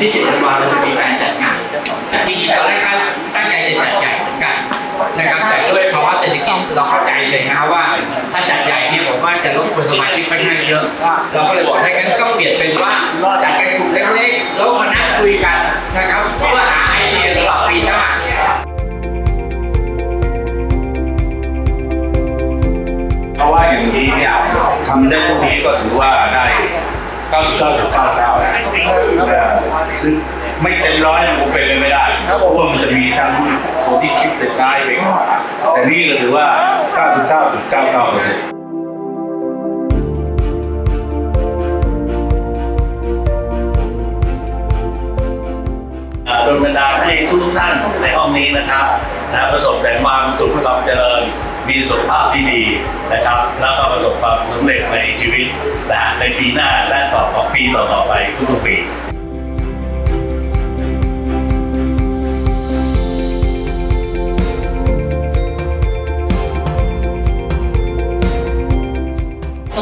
ที่10ธันวาเราจะมีการจัดงานจริงๆตอนแรกก็ตั้งใจจะจัดใหญ่เหมือนกันนะครับแต่ด้วยภาวะเศรษฐกิจเราเข้าใจเลยนะครับว่าถ้าจัดใหญ่เนี่ยผมว่าจะรบกวนสมาชิกค่อนข้างเยอะ เราก็เลยบอกให้กันก็เปลี่ยนเป็นว่าจัดกันกลุ่มเล็กๆแล้วมานั่งคุยกันนะครับเพื่อหาไอเดียสำหรับปีหน้าเพราะว่าอย่างนี้เนี่ยทำได้เท่านี้ก็ถือว่าได้ 99.99นะเออคือ ไม่เต็มร้อยมันคงเป็นไปไม่ได้เพราะว่ามันจะมีทั้งคนที่คิดไปซ้ายไปขวาแต่นี่ก็ถือว่า 99.99เปอร์เซ็นต์โดนบันดาลให้ทุกๆท่านในห้องนี้นะครับนะประสบแต่ความสุขความเจริญ มีสุขภาพที่ดีนะครับ แล้วก็ประสบความสำเร็จในชีวิตนะในปีหน้าและต่อต่อปีต่อๆไปทุกๆปี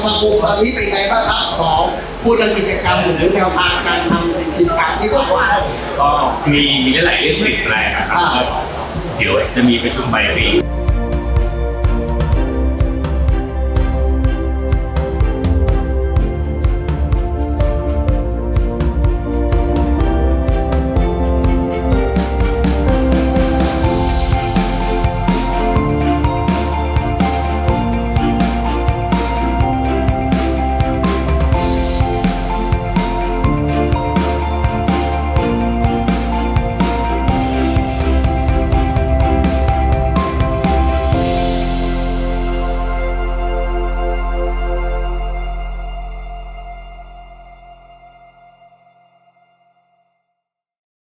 สมาคมตอนนี้เป็นไงบ้างครับของพูดถึงกิจกรรมหรือแนวทางการทำกิจกรรมที่เราว่า ก็มีมีหลายๆเรื่องเปลี่ยนแปลงนะครับอ่าเดี๋ยวจะมีประชุมใบายปี